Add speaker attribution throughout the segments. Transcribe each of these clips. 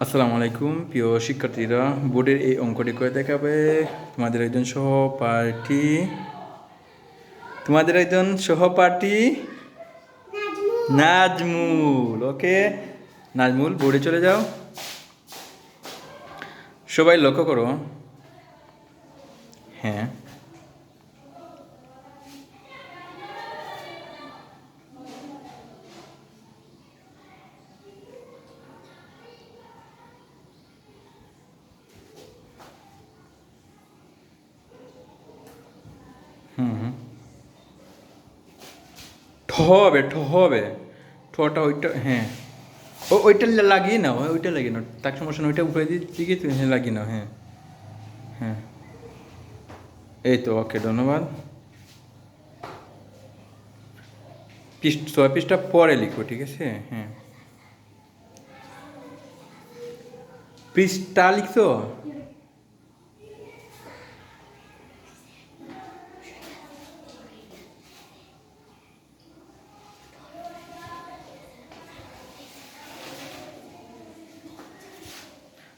Speaker 1: আসসালামু আলাইকুম, প্রিয় শিক্ষার্থীরা, বোর্ডের এই অঙ্কটি করে দেখাবে তোমাদের একজন সহপাঠী। তোমাদের একজন সহপাঠী? নাজমুল, ওকে? নাজমুল, বোর্ডে চলে যাও। সবাই লক্ষ্য করো। হ্যাঁ। ঠ হবে ঠ হবে ঠটা ওইটা হ্যাঁ। ও ওইটা লাগিয়ে নাও হ্যাঁ, ওইটা লাগিয়ে নাও। তাক সমস্যা না ওইটা উপরে দিকে তুমি হ্যাঁ লাগিয়ে নাও হ্যাঁ। হ্যাঁ। এই তো ওকে ধন্যবাদ। পিস ছয় পিসটা পরে লিখো ঠিক আছে? হ্যাঁ। পৃষ্ঠা লিখছো?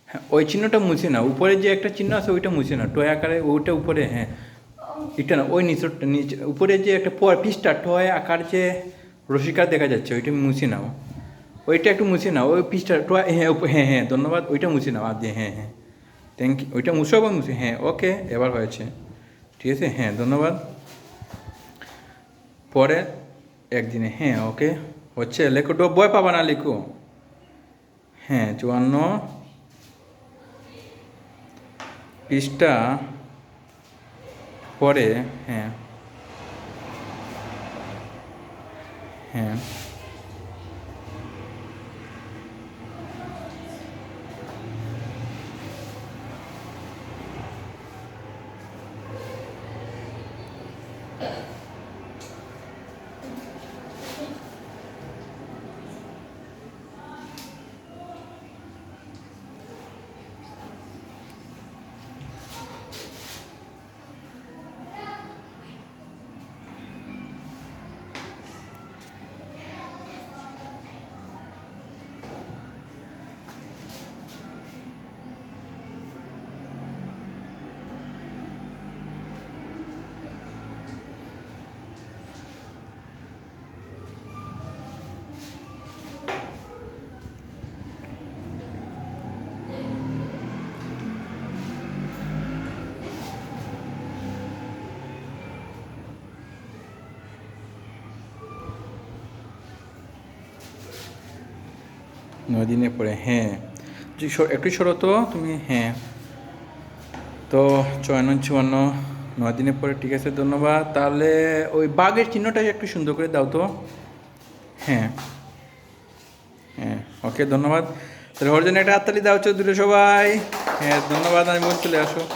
Speaker 1: হ্যাঁ ওই চিহ্নটা মুছে না উপরে যে একটা চিহ্ন আছে, ওইটা মুছে না টয় আকারে ওইটা উপরে হ্যাঁ। এটা না, ওই নিচে নিচে, উপরে যে একটা পর, পিসটা, টয় আকার যে রসিকার দেখা যাচ্ছে, ওইটা মুছে নাও। ওইটা একটু মুছে নাও। ওই পিসটা, টয় হ্যাঁ হ্যাঁ হ্যাঁ ধন্যবাদ। ওইটা মুছে নাও আর দিয়ে হ্যাঁ হ্যাঁ। থ্যাংক ইউ ওইটা মুছে বা মুছে হ্যাঁ ওকে এবার হয়েছে। ঠিক আছে? হ্যাঁ ধন্যবাদ। পরে, একদিনে হ্যাঁ ওকে হচ্ছে, লেখো, ডো বয় পাবা না, লিখো। হ্যাঁ চুয়ান্ন। পৃষ্ঠা পরে হ্যাঁ হ্যাঁ নয় দিনের পরে হ্যাঁ। একটু সরো তো, তুমি হ্যাঁ। তো চুয়ান্ন চুয়ান্ন নয় দিনের পরে ঠিক আছে, ধন্যবাদ। তাহলে ওই বাঘের চিহ্নটা একটু সুন্দর করে দাও তো। হ্যাঁ। হ্যাঁ ওকে, ধন্যবাদ। তাহলে ওর একটা হাততালি দাও, চৌধুরী সবাই। হ্যাঁ ধন্যবাদ, আমি বল চলে আসো।